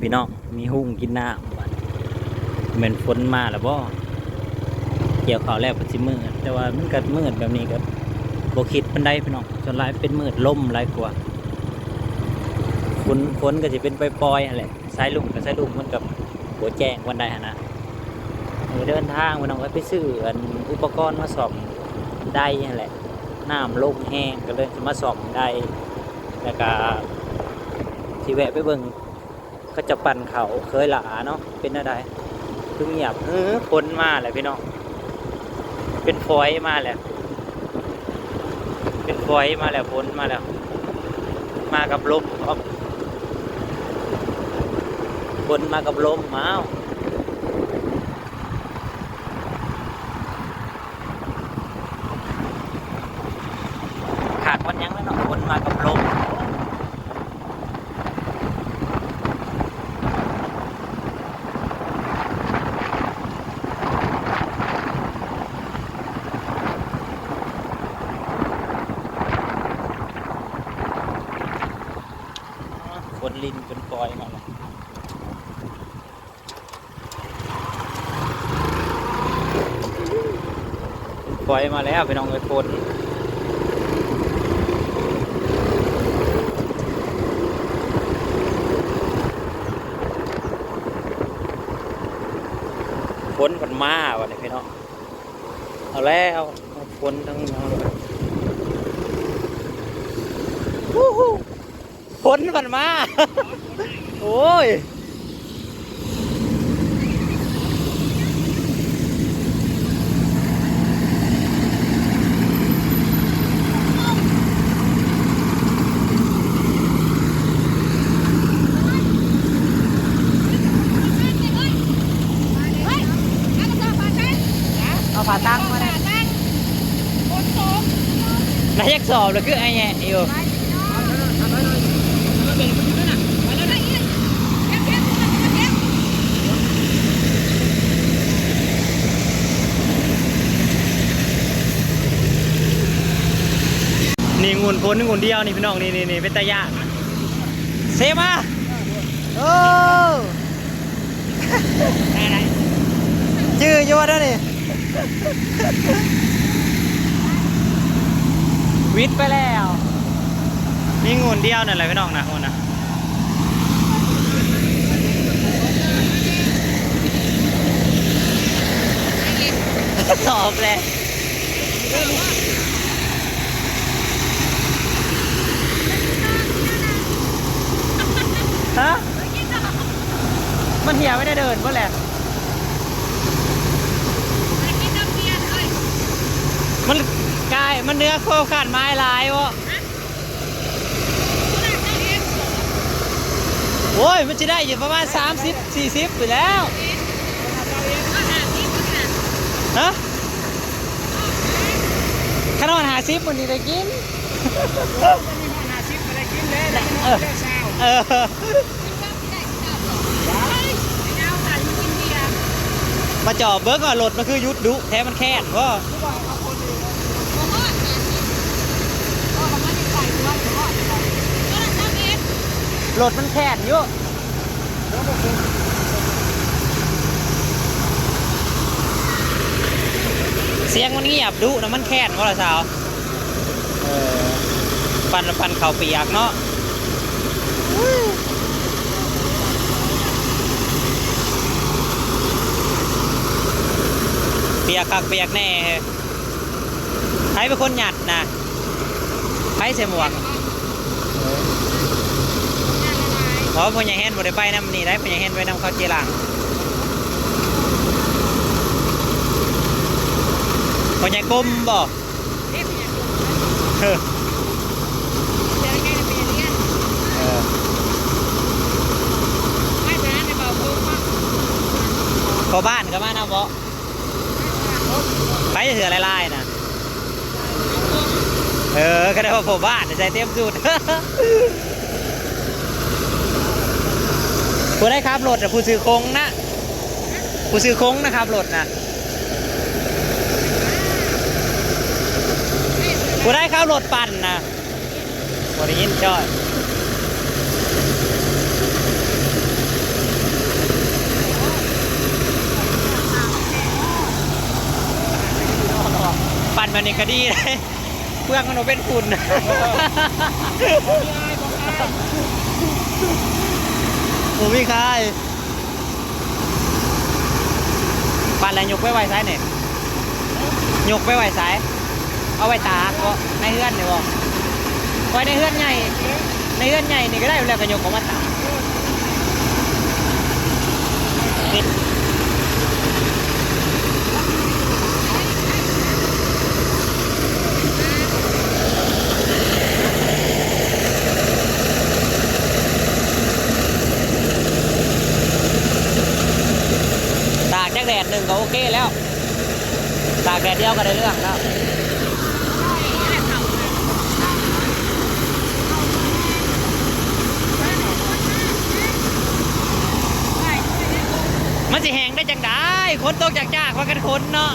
พี่น้องมีหุ่งกินน้ำเหมือนฝนมาแล้วบ่เกี่ยวข้าวแล้วก็สิมืดแต่ว่ามันก็มืดแบบนี้ก็บ่คิดปานใดพี่น้องส่วนหลายเป็นมืดลมหลายกว่าฝนฝนก็สิเป็นปล่อยๆนั่นแหละสายลุ่มกับสายลุ่มมันกับหัวแจ้งวันใดหั่นะเดินทางพี่น้องก็ไปซื้ออุปกรณ์มาซ่อมได้แหละน้ำลงแห้งก็เลยมาสอมได้แล้วก็ที่แวะไปเบิ่ง เขาจะปั่นเขาเคยหลาเนาะเป็นอะไรเพิ่งเงียบเออฝนมาแหละพี่น้องเป็นฝอยมาแหล้วเป็นฝอยมาแล้วฝนมาแล้ว มากับลมครับฝนมากับลมมาเอาขาดวันยังแล้วเนาะฝนมากับลม ฝนลินจนปล่อยมาแล้ว ปล่อยมาแล้วพี่น้องไอ้ยฝนฝนมันมาวันนี้พี่น้องเอาแล้วฝนทั้งเอาเลยวู้ฮู้ฝนมันมา โอ้ย เอาฝาตั้งมาเลย นายยักสอบเลยคือไอ้เนี่ยอยู่นี่งูนฝนงูนเดียวนี่พี่น้องนี่นี่นี่เป็นตาย่านเซมาโอ้ชื่ออยู่ว่าเด้อนี่ วิทย์ไปแล้วมีงูนเดียวนั่นแหละพี่น้องนะงูนนะสอบเลยฮะมันเหี่ยวไม่ได้เดินก็แหละมัน กายมันเนื้อโคขาดไม้ลายวะโอ้ย มันจะได้อยู่ประมาณ 30 40ไปแล้ว ฮะขนมหาซิปวันนี้ได้กินเออมาจอบเบิร์กว่ารถมันคือยุดดุแท้มันแค้นว่ มันแค้นอยู่เสียงมันเงียบดุนะมันแค้นว่าละสาวเออปันปันเข่าเปียกเนาะเปียกคักเปียกแน่ใครเป็นคนหยัดนะใครใส่หมวก เพราะพญาแฮนบ่ได้ไปน้ำนี่ได้พญาแฮนไปน้ำเขาวเจรังพญากลมบ่เออเออพอบ้านก็มานะบ่ไปจะเถื่อลายๆนะเออก็ได้ว่าพอบ้านใจเต็มสุด ผู้ได้ครับรถผู้ซื้อคงนะผู้ซื้อคงนะครับรถนะผู้ได้ครับรถปั่นนะบริยินจอดปั่นมานนี่ก็ดีเลยเพื่อนมันเป็นฝุ่นูวิ่งใคายปานอะไรยกไว้ไว้ซ้ายเนี่ยยกไว้ไว้ซ้าย เอาไว้ตาก็ในเฮือนเนี่บ่ไว้ในเฮือนใหญ่ ในเฮือนใหญ่นี่ก็ได้อยู่แล้วก็ยกของมาตา แดตากจากแดดหนึ่งก็โอเคแล้วตากแดดเดียวก็ได้เรื่องแล้วมันสิแหงได้จังได้คนตกจากจากว่ากันคนเนาะ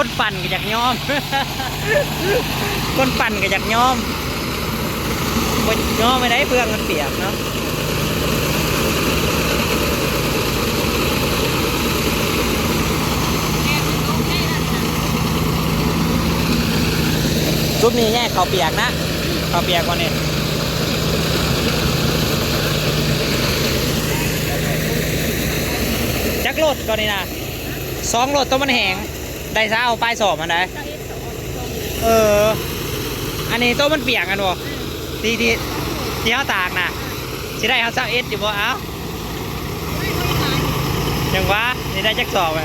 คนปั่นก็อยากย้อม คนปั่นก็อยากย้อมบ่ยอมไม่ได้เพื่องมันเปียกเนาะซุปนี้แง่เขาเปียกนะเขาเปียกกว่านี่จักโลดก่อนนี่นะสองโลดตัวมันแหง ได้ซะเอาป้ายสอบมันได้เออ อันนี้ตัวมันเปียกกันบ่ที่ที่ที่เขาตากนะสิได้เขาเศร้าเอ็ดอยู่บ่เอ้ายังวะนี่ได้จักสอบไป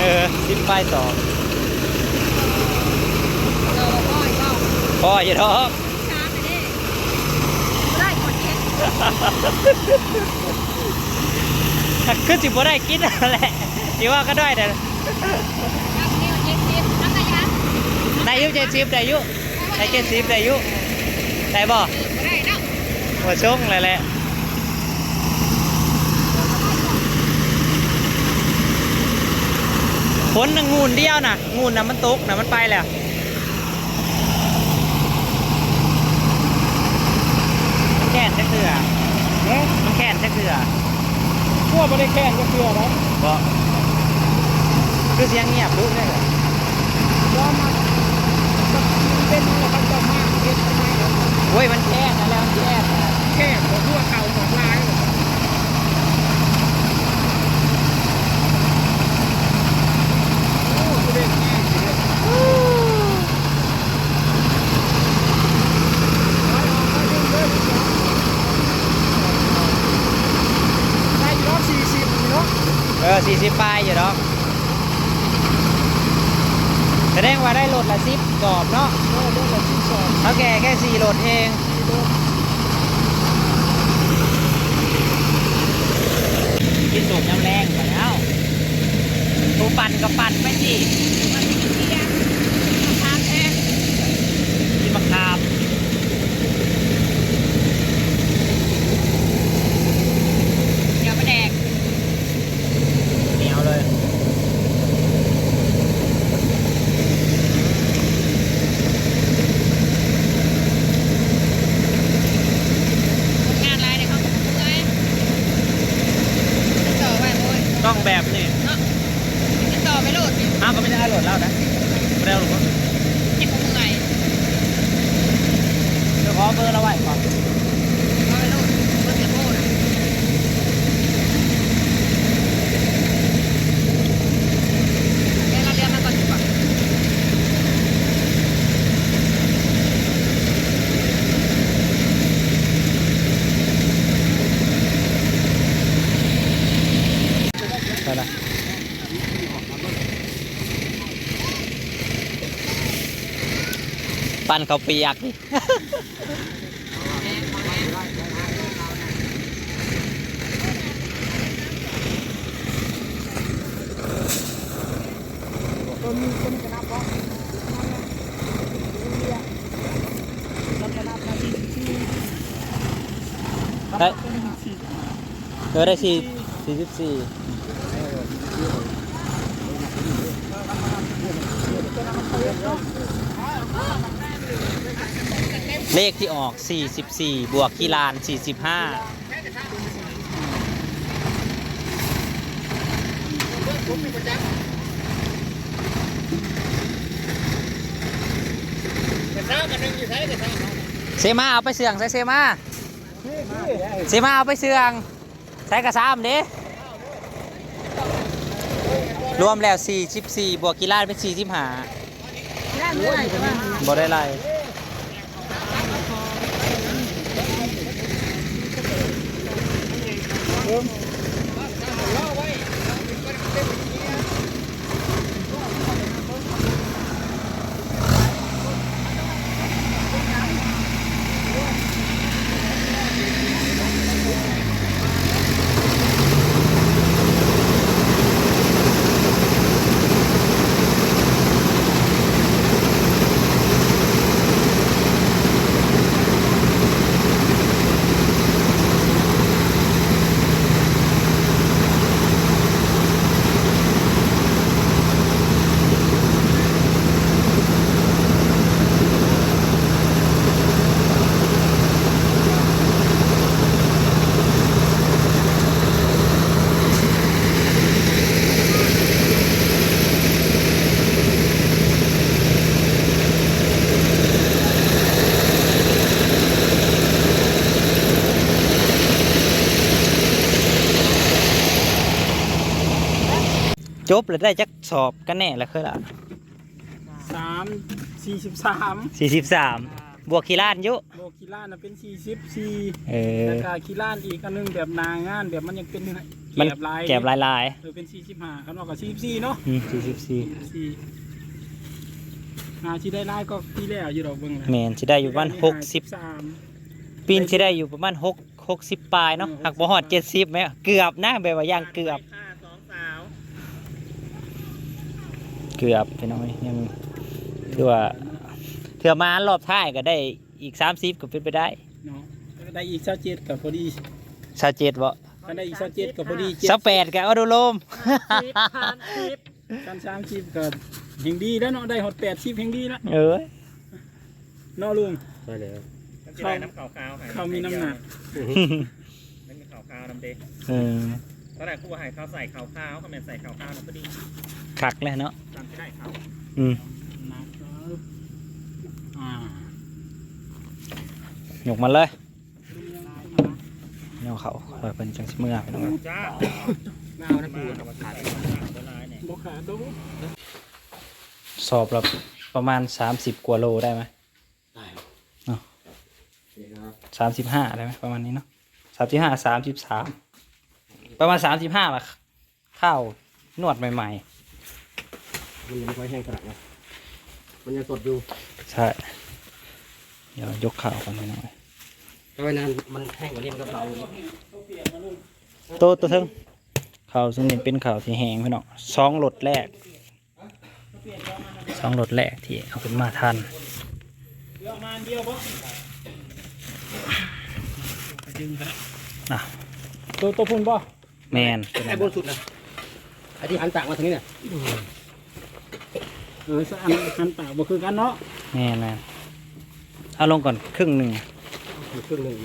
เออสิบป้ายสอบพออยู่ดอกคือสิบ่ได้กินนั่นแหละที่ว่าก็ได้แต่ ได้อยุเจ็ดสิบได้อยุได้เจ็ดสิบได้อยุได้บ่หัวชงเลยแหละฝนน่ะงูนเดียวน่ะงูนน่ะมันตกน่ะมันไปแล้วมันแค่นจะเถื่อเนาะมันแค่นจะเถื่อพวกไม่ได้แค่นก็เพื่อนะบ่ คือเสียงเงียบรู้ได้เหรอย้อนมาเป็นเราเขาจะมากเก็บทำไมเราโอ้ยมันแค่นะแล้วมันแค่นะแค่ของพวกเก่าของลายโอ้กูเล่นง่ายสิเนี่ยร้อออกมาดึงเลยได้รอสี่สิบเนาะเออสี่สิบปลายอยู่ดอก แสดงว่าได้โหลดละสิบกรอบเนาะโอ้เรื่องละสิบสองเขาแก่แค่สี่โหลดเองกิโลกินสูบน้ำแรงไปแล้วตูปั่นก็ปั่นไปสิกินมะขามอย่าไปแดกเหนียวเลย งานอะไรเนี่ยเขาเมื่อยติดต่อไปโอ้ย ต้องแบบนี้ติดต่อไปโหลดเนี่ยอ้าวก็ไม่ได้โหลดแล้วนะไม่ได้โหลดเจ็บเมื่อยเดี๋ยวขอเบอร์เราไว้ก่อน เอาไปโหลดเบอร์เสียโบ้นะเดี๋ยวเราเรียนมาก่อนดีกว่า เท่าไหร่ ฟันเขาเปียก เรียกแล้วกระนับมาที่ที่ได้ตัวนี้สี่เออได้สี่สี่สิบสี่ตัวนั้นมันเปิดเนาะเลขที่ออกสี่สิบสี่บวกกีฬานสี่สิบห้าเซมาเอาไปเสื่องใส่เซมาเซมาเอาไปเสื่องใส่กระซามเด้รวมแล้ว 44 บวกกีฬาเป็น 45บ่ได้ไร Welcome. จบเลยได้จักสอบกันแน่แล้วคือละสามสี่สิบสาม43บวกกีฬานอยุโลกิล่านะเป็นสี่สิบสี่เออ แล้วก็กิล่านอีกอันหนึงแบบนางงานแบบมันยังเป็นมัน แกบลายแก็บลายลายเออเป็นสี่สิบห้าคันว่ากับสี่สิบสี่เนาะๆอืม44สี่หาที่ได้ไล่ก็ที่แล้วอยู่ดอกเบิ่งแหละแมนสิได้อยู่ประมาณ60สาม ปีนสิได้อยู่ประมาณ6 60ปลายเนาะหักบ่ฮอด70ไหมเกือบนะแบบว่าอย่างเกือบค่าสองสาว เกือบไปหน่อยยังคือว่าเถื่อมารอบท้ายก็ได้อีกสามสิบก็เป็นไปได้เนาะได้อีกเช้าเจ็ดกับพอดีชาเจ็ดบ่ถ้าได้อีกเช้าเจ็ดกับพอดีชาแปดก็เอาดูลมสิบพันสิบกันสามสิบกับเฮงดีแล้วเนาะได้หดแปดสิบเฮงดีแล้วเออเนาะลุงได้แล้วเขาน้ำขาวขาวเขามีน้ำหนักไม่มีขาวขาวน้ำเด็กเออตอนแรกกูว่าให้เขาใส่ขาวขาวเขาไม่ใส่ขาวขาวนะพอดี คักเลยเนาะจำไม่ได้เขาอืมนะครับอ่าหยกมาเลยเนาเขาคอยเป็นจังสิเมื่อไปน้องจ้าไม่เอานะปูมาขายตัวลายเนี่ยบกขาดูสอบเราประมาณสามสิบกว่าโลได้ไหมได้เนาะโอเคครับสามสิบห้าได้ไหมประมาณนี้เนาะสามสิบห้าสามสิบสามประมาณสามสิบห้าละข้าวนวดใหม่ มันยังไม่ค่อยแห้งขนาดนะมันยังสดอยู่ๆใช่ เดี๋ยวยกข่าวกันไปหน่อยถ้าไว้นานมันแห้งกว่านี้มันก็เบาโตะตัวเทึงข่าวซึ่งนี่เป็นข่าวที่แหงพี่น้องสองรถแรกสองรถแรกที่เอาขึ้นมาทันเดี๋ยวมาอันเดียวบ่ดึงกันนะตัวตัวพุ่นบ่แมนเป็นไอ้บนสุดนะไอ้ที่หันต่างมาทางนี้เนี่ย เอออันหันปากบ่คือกันเนาะนี่นะเอาลงก่อนครึ่งหนึ่ง ครึ่งหนึ่ง